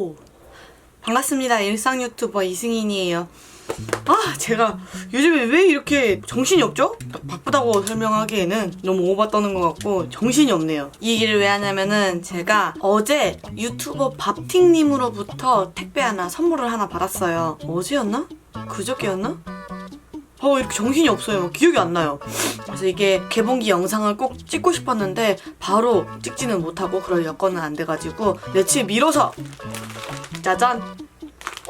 오! 반갑습니다. 일상 유튜버 이승인이에요. 아, 제가 요즘에 왜 이렇게 정신이 없죠? 바쁘다고 설명하기에는 너무 오바 떠는 것 같고 정신이 없네요. 이 일을 왜 하냐면은 제가 어제 유튜버 밥팅님으로부터 택배 하나 선물을 하나 받았어요. 어제였나? 그저께였나? 어, 이렇게 정신이 없어요. 기억이 안 나요. 그래서 이게 개봉기 영상을 꼭 찍고 싶었는데 바로 찍지는 못하고 그럴 여건은 안 돼가지고 며칠 미뤄서 짜잔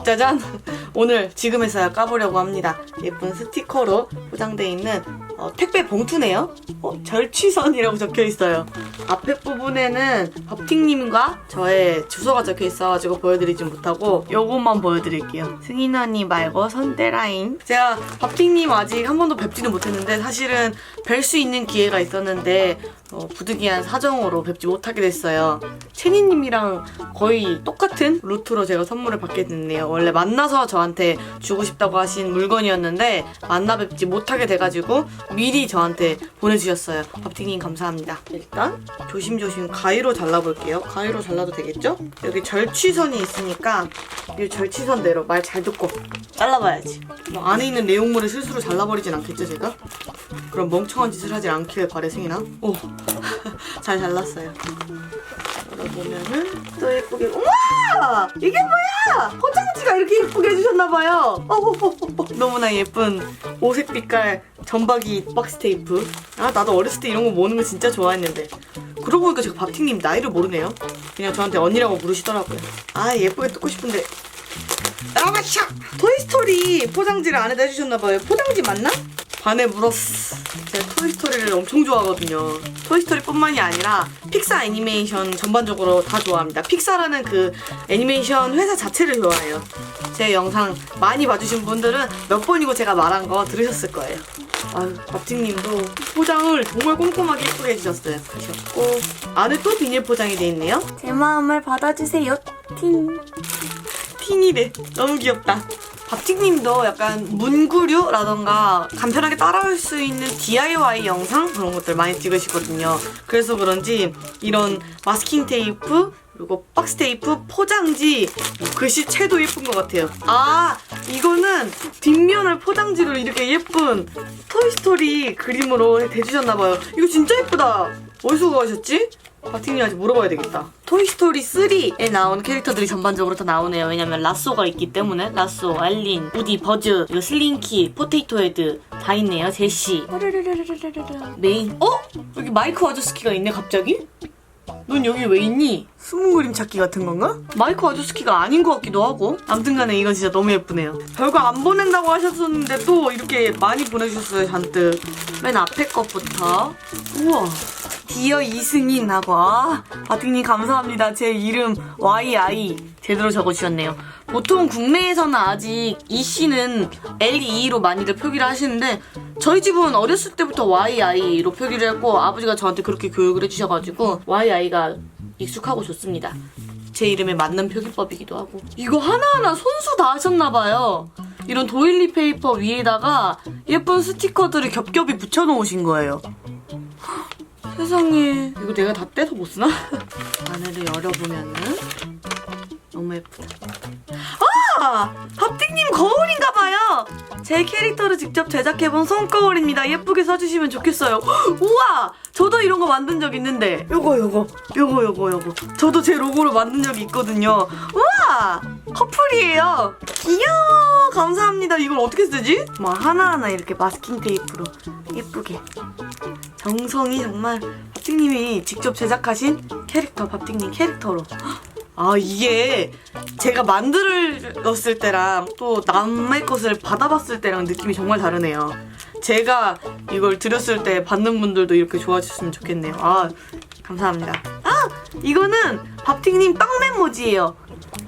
짜잔 오늘 지금에서야 까보려고 합니다 예쁜 스티커로 포장되어 있는 어, 택배 봉투네요 어, 절취선이라고 적혀 있어요 앞에 부분에는 밥팅님과 저의 주소가 적혀 있어가지고 보여드리진 못하고 요것만 보여드릴게요 승인 언니 말고 선대라인 제가 밥팅님 아직 한 번도 뵙지는 못했는데 사실은 뵐 수 있는 기회가 있었는데 어, 부득이한 사정으로 뵙지 못하게 됐어요. 채니님이랑 거의 똑같은 루트로 제가 선물을 받게 됐네요. 원래 만나서 저한테 주고 싶다고 하신 물건이었는데 만나 뵙지 못하게 돼가지고 미리 저한테 보내주셨어요. 밥팅님 감사합니다. 일단 조심조심 가위로 잘라볼게요. 가위로 잘라도 되겠죠? 여기 절취선이 있으니까 이 절취선대로 말 잘 듣고 잘라봐야지. 뭐 안에 있는 내용물을 실수로 잘라버리진 않겠죠, 제가? 그럼 멍청한 짓을 하지 않길 바래 승인아. 오, 잘 잘랐어요. 열어보면은 또 예쁘게. 우와! 이게 뭐야? 포장지가 이렇게 예쁘게 해주셨나봐요. 너무나 예쁜 오색 빛깔 점박이 박스 테이프. 아, 나도 어렸을 때 이런 거 모으는 거 진짜 좋아했는데. 그러고 보니까 제가 밥팅님 나이를 모르네요. 그냥 저한테 언니라고 부르시더라고요. 아, 예쁘게 뜯고 싶은데. 아마샤! 토이스토리 포장지를 안에다 해주셨나봐요. 포장지 맞나? 반에 물었어. 토이스토리를 엄청 좋아하거든요. 토이스토리뿐만이 아니라 픽사 애니메이션 전반적으로 다 좋아합니다. 픽사라는 그 애니메이션 회사 자체를 좋아해요. 제 영상 많이 봐주신 분들은 몇 번이고 제가 말한 거 들으셨을 거예요. 아유, 밥팅님도 포장을 정말 꼼꼼하게 예쁘게 해주셨어요. 하셨고 안에 또 비닐 포장이 돼 있네요. 제 마음을 받아주세요. 팅. 팅이래. 너무 귀엽다. 밥팅님도 약간 문구류라던가 간편하게 따라올 수 있는 DIY 영상 그런 것들 많이 찍으시거든요. 그래서 그런지 이런 마스킹 테이프 그리고 박스 테이프, 포장지, 뭐 글씨체도 예쁜 것 같아요. 아, 이거는 뒷면을 포장지로 이렇게 예쁜 토이스토리 그림으로 대주셨나봐요. 이거 진짜 예쁘다. 어디서 구하셨지? 바팅님한테 물어봐야 되겠다. 토이스토리 3에 나온 캐릭터들이 전반적으로 다 나오네요. 왜냐면 라쏘가 있기 때문에 라쏘, 알린, 우디, 버즈, 그리고 슬링키, 포테이토 헤드 다 있네요. 제시. 메인. 어? 여기 마이크 와조스키가 있네 갑자기? 넌 여기 왜 있니? 숨은 그림 찾기 같은 건가? 마이크 와조스키가 아닌 것 같기도 하고 아무튼간에 이건 진짜 너무 예쁘네요 별거 안 보낸다고 하셨었는데 또 이렇게 많이 보내주셨어요 잔뜩 맨 앞에 것부터 우와 디어 이승인 하고 아, 바팅님 감사합니다 제 이름 YI 제대로 적어주셨네요 보통 국내에서는 아직 이 씨는 LE로 많이들 표기를 하시는데 저희 집은 어렸을 때부터 YI로 표기를 했고 아버지가 저한테 그렇게 교육을 해주셔가지고 YI가 익숙하고 좋습니다. 제 이름에 맞는 표기법이기도 하고 이거 하나하나 손수 다 하셨나봐요. 이런 도일리 페이퍼 위에다가 예쁜 스티커들을 겹겹이 붙여놓으신 거예요. 헉, 세상에 이거 내가 다 떼서 못 쓰나? 안에를 열어보면은 너무 예쁘다. 아! 밥띵님 거울인가봐요! 제 캐릭터를 직접 제작해본 손거울입니다. 예쁘게 써주시면 좋겠어요. 헉, 우와! 저도 이런 거 만든 적 있는데. 요거, 요거. 요거, 요거, 요거. 저도 제 로고로 만든 적이 있거든요. 우와! 커플이에요. 귀여워! 감사합니다. 이걸 어떻게 쓰지? 뭐, 하나하나 이렇게 마스킹 테이프로 예쁘게. 정성이 정말 밥띵님이 직접 제작하신 캐릭터, 밥띵님 캐릭터로. 아 이게 제가 만들었을 때랑 또 남의 것을 받아봤을 때랑 느낌이 정말 다르네요. 제가 이걸 드렸을 때 받는 분들도 이렇게 좋아하셨으면 좋겠네요. 아 감사합니다. 아 이거는 밥팅님 빵 메모지예요.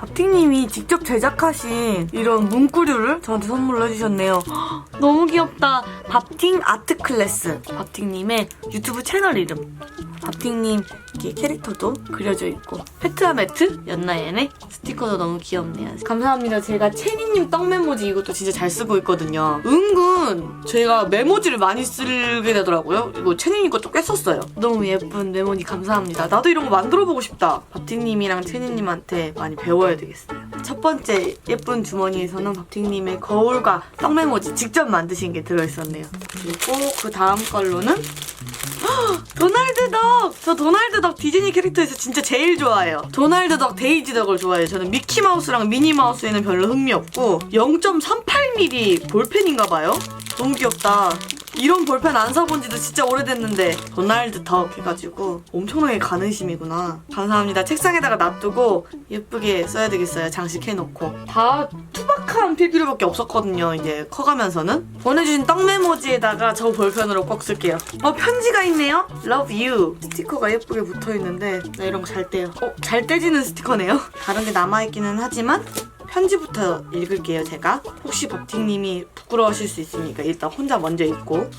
밥팅님이 직접 제작하신 이런 문구류를 저한테 선물로 해주셨네요. 헉, 너무 귀엽다. 밥팅 아트 클래스. 밥팅님의 유튜브 채널 이름. 밥팅님 이렇게 캐릭터도 그려져 있고 페트와 매트였나 얘네? 스티커도 너무 귀엽네요. 감사합니다. 제가 체니님 떡 메모지 이것도 진짜 잘 쓰고 있거든요. 은근 제가 메모지를 많이 쓰게 되더라고요. 이거 체니님 것도 꽤 썼어요. 너무 예쁜 메모지 감사합니다. 나도 이런 거 만들어보고 싶다. 밥팅님이랑 체니님한테 많이 배워야 되겠어요. 첫 번째 예쁜 주머니에서는 밥팅님의 거울과 떡 메모지 직접 만드신 게 들어있었네요. 그리고 그 다음 걸로는 도날드 덕! 저 도날드 덕 디즈니 캐릭터에서 진짜 제일 좋아해요. 도날드 덕, 데이지 덕을 좋아해요. 저는 미키마우스랑 미니마우스에는 별로 흥미 없고 0.38mm 볼펜인가봐요. 너무 귀엽다. 이런 볼펜 안 사본 지도 진짜 오래됐는데 도날드 덕 해가지고 엄청나게 가능심이구나. 감사합니다. 책상에다가 놔두고 예쁘게 써야 되겠어요. 장식해놓고. 다 투박한 필기류밖에 없었거든요. 이제 커가면서는. 보내주신 떡 메모지에다가 저 볼펜으로 꼭 쓸게요. 어 편지가 있네요. Love you. 스티커가 예쁘게 붙어있는데 나 이런 거 잘 떼요. 어? 잘 떼지는 스티커네요. 다른 게 남아있기는 하지만 편지부터 읽을게요, 제가. 혹시 밥팅님이 부끄러워하실 수 있으니까 일단 혼자 먼저 읽고.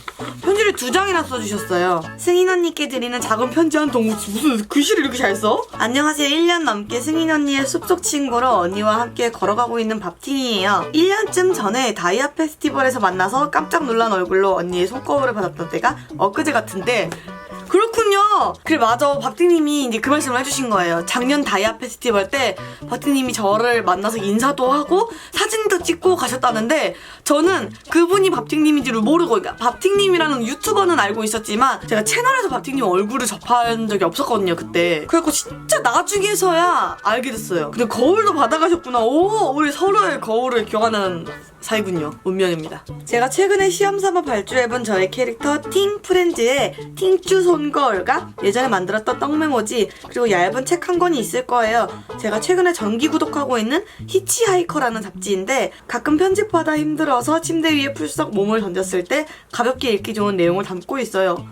편지를 두 장이나 써주셨어요. 승인 언니께 드리는 작은 편지 한 통. 무슨 글씨를 이렇게 잘 써? 안녕하세요. 1년 넘게 승인 언니의 숲속 친구로 언니와 함께 걸어가고 있는 밥팅이에요. 1년쯤 전에 다이아 페스티벌에서 만나서 깜짝 놀란 얼굴로 언니의 손거울을 받았던 때가 엊그제 같은데 그렇군요. 그래 맞아. 박디님이 이제 그 말씀을 해주신 거예요. 작년 다이아 페스티벌 때 박디님이 저를 만나서 인사도 하고 사진도 찍고 가셨다는데 저는 그분이 밥팅님인지를 모르고 그러니까 밥팅님이라는 유튜버는 알고 있었지만 제가 채널에서 밥팅님 얼굴을 접한 적이 없었거든요 그때. 그래갖고 진짜 나중에서야 알게 됐어요. 근데 거울도 받아가셨구나. 오 우리 서로의 거울을 교환하는 사이군요. 운명입니다. 제가 최근에 시험삼아 발주해본 저의 캐릭터 팅 프렌즈의 팅쭈 손거울과 예전에 만들었던 떡메모지 그리고 얇은 책 한 권이 있을 거예요. 제가 최근에 정기 구독하고 있는 히치하이커라는 잡지인데 가끔 편집하다 힘들어서 침대 위에 풀썩 몸을 던졌을 때 가볍게 읽기 좋은 내용을 담고 있어요.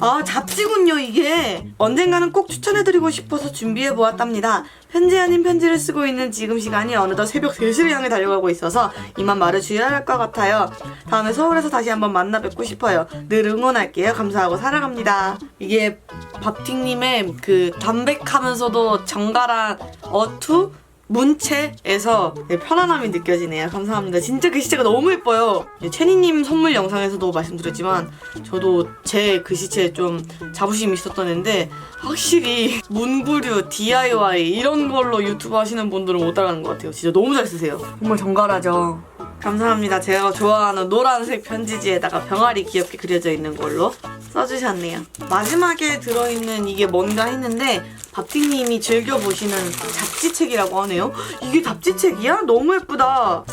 아, 잡지군요, 이게. 언젠가는 꼭 추천해드리고 싶어서 준비해보았답니다. 편지 아닌 편지를 쓰고 있는 지금 시간이 어느덧 새벽 3시를 향해 달려가고 있어서 이만 말을 줄여야 할 것 같아요. 다음에 서울에서 다시 한번 만나 뵙고 싶어요. 늘 응원할게요. 감사하고 살아갑니다. 이게 밥팅님의 그 담백하면서도 정갈한 어투? 문체에서 네, 편안함이 느껴지네요. 감사합니다. 진짜 글씨체가 너무 예뻐요. 네, 채니님 선물 영상에서도 말씀드렸지만 저도 제 글씨체에 좀 자부심이 있었던 애인데 확실히 문구류, DIY 이런 걸로 유튜브 하시는 분들은 못 따라가는 것 같아요. 진짜 너무 잘 쓰세요. 정말 정갈하죠. 감사합니다. 제가 좋아하는 노란색 편지지에다가 병아리 귀엽게 그려져 있는 걸로 써주셨네요. 마지막에 들어있는 이게 뭔가 했는데 밥팅님이 즐겨보시는 잡지책이라고 하네요. 이게 잡지책이야? 너무 예쁘다.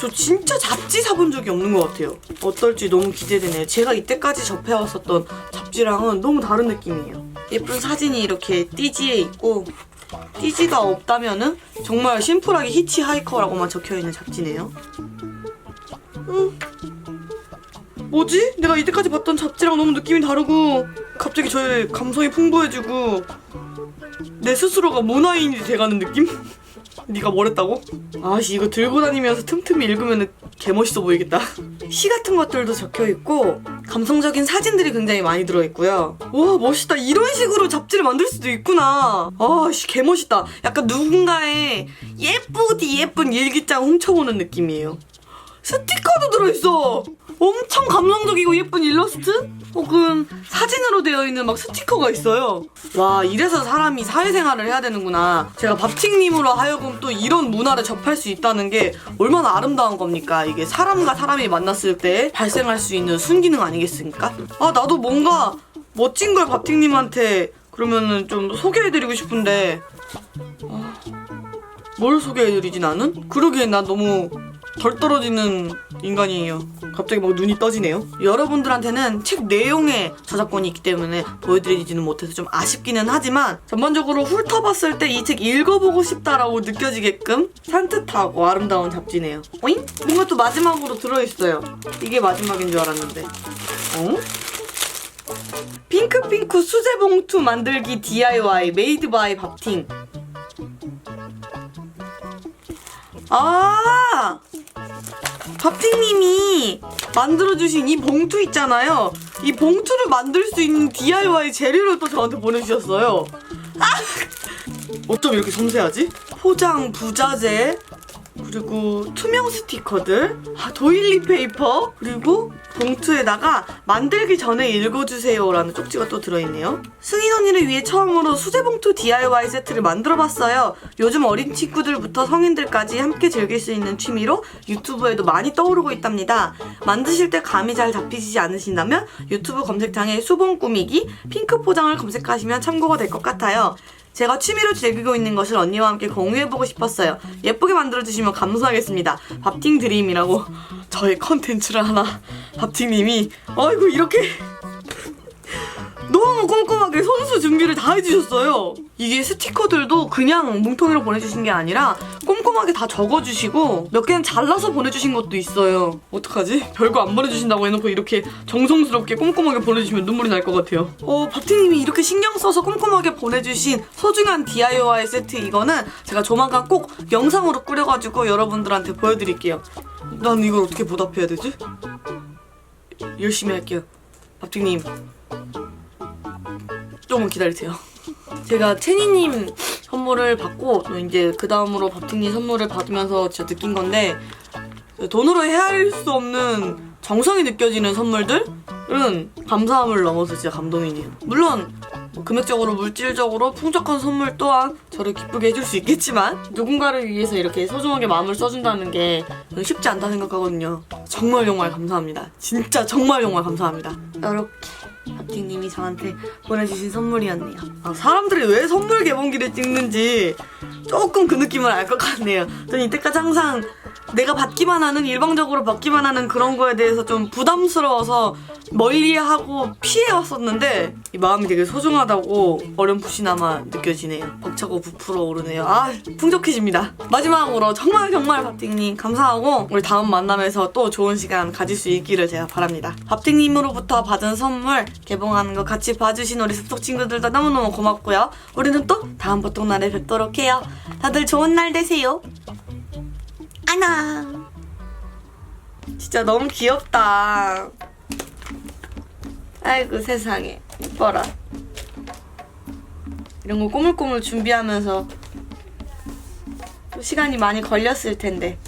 저 진짜 잡지 사본 적이 없는 것 같아요. 어떨지 너무 기대되네요. 제가 이때까지 접해왔었던 잡지랑은 너무 다른 느낌이에요. 예쁜 사진이 이렇게 띠지에 있고 띠지가 없다면은 정말 심플하게 히치하이커라고만 적혀있는 잡지네요. 음. 뭐지? 내가 이때까지 봤던 잡지랑 너무 느낌이 다르고 갑자기 저의 감성이 풍부해지고 내 스스로가 문화인이 돼가는 느낌? 네가 뭐랬다고? 아씨 이거 들고 다니면서 틈틈이 읽으면 개멋있어 보이겠다 시 같은 것들도 적혀있고 감성적인 사진들이 굉장히 많이 들어있고요 와 멋있다 이런 식으로 잡지를 만들 수도 있구나 아씨 개멋있다 약간 누군가의 예쁘디 예쁜 일기장 훔쳐보는 느낌이에요 스티커도 들어있어. 엄청 감성적이고 예쁜 일러스트? 혹은 사진으로 되어 있는 막 스티커가 있어요. 와, 이래서 사람이 사회생활을 해야 되는구나. 제가 밥팅님으로 하여금 또 이런 문화를 접할 수 있다는 게 얼마나 아름다운 겁니까? 이게 사람과 사람이 만났을 때 발생할 수 있는 순기능 아니겠습니까? 아, 나도 뭔가 멋진 걸 밥팅님한테 그러면은 좀 소개해드리고 싶은데. 아, 뭘 소개해드리지 나는? 그러기엔 나 너무 덜 떨어지는 인간이에요. 갑자기 막 눈이 떠지네요. 여러분들한테는 책 내용에 저작권이 있기 때문에 보여드리지는 못해서 좀 아쉽기는 하지만 전반적으로 훑어봤을 때 이 책 읽어보고 싶다라고 느껴지게끔 산뜻하고 아름다운 잡지네요. 오잉? 뭔가 또 마지막으로 들어있어요. 이게 마지막인 줄 알았는데. 어? 핑크핑크 수제봉투 만들기 DIY 메이드 바이 밥팅 아! 밥팅님이 만들어주신 이 봉투 있잖아요. 이 봉투를 만들 수 있는 DIY 재료를 또 저한테 보내주셨어요. 아! 어쩜 이렇게 섬세하지? 포장 부자재, 그리고 투명 스티커들, 아, 도일리 페이퍼, 그리고 봉투에다가 만들기 전에 읽어주세요라는 쪽지가 또 들어있네요. 승인 언니를 위해 처음으로 수제 봉투 DIY 세트를 만들어봤어요. 요즘 어린 친구들부터 성인들까지 함께 즐길 수 있는 취미로 유튜브에도 많이 떠오르고 있답니다. 만드실 때 감이 잘 잡히시지 않으신다면 유튜브 검색창에 수봉 꾸미기, 핑크 포장을 검색하시면 참고가 될 것 같아요. 제가 취미로 즐기고 있는 것을 언니와 함께 공유해보고 싶었어요. 예쁘게 만들어주시면 감사하겠습니다. 밥팅 드림이라고 저의 컨텐츠를 하나 밥팅님이 아이고 이렇게 너무 꼼꼼하게 선수 준비를 다 해주셨어요. 이게 스티커들도 그냥 뭉텅이로 보내주신 게 아니라 꼼꼼하게 다 적어주시고 몇 개는 잘라서 보내주신 것도 있어요. 어떡하지? 별거 안 보내주신다고 해놓고 이렇게 정성스럽게 꼼꼼하게 보내주시면 눈물이 날 것 같아요. 어, 밥팅님이 이렇게 신경 써서 꼼꼼하게 보내주신 소중한 DIY 세트 이거는 제가 조만간 꼭 영상으로 꾸려가지고 여러분들한테 보여드릴게요. 난 이걸 어떻게 보답해야 되지? 열심히 할게요. 밥팅님 조금 기다리세요. 제가 채니님 선물을 받고 또 이제 그 다음으로 밥팅님 선물을 받으면서 진짜 느낀 건데 돈으로 헤아릴 수 없는 정성이 느껴지는 선물들은 감사함을 넘어서 진짜 감동이네요. 물론 뭐 금액적으로 물질적으로 풍족한 선물 또한 저를 기쁘게 해줄 수 있겠지만 누군가를 위해서 이렇게 소중하게 마음을 써준다는 게 쉽지 않다 생각하거든요. 정말 정말 감사합니다. 진짜 정말 정말 감사합니다. 이렇게 밥팅님이 저한테 보내주신 선물이었네요. 아, 사람들이 왜 선물 개봉기를 찍는지 조금 그 느낌을 알 것 같네요. 저는 이때까지 항상 내가 받기만 하는 일방적으로 받기만 하는 그런 거에 대해서 좀 부담스러워서 멀리하고 피해왔었는데 이 마음이 되게 소중하다고 어렴풋이나마 느껴지네요. 벅차고 부풀어 오르네요. 아 풍족해집니다. 마지막으로 정말 정말 밥팅님 감사하고 우리 다음 만남에서 또 좋은 시간 가질 수 있기를 제가 바랍니다. 밥팅님으로부터 받은 선물 개봉하는 거 같이 봐주신 우리 습속 친구들도 너무너무 고맙고요. 우리는 또 다음 보통날에 뵙도록 해요. 다들 좋은 날 되세요. 안녕. 진짜 너무 귀엽다. 아이고 세상에 이뻐라. 이런 거 꼬물꼬물 준비하면서 또 시간이 많이 걸렸을 텐데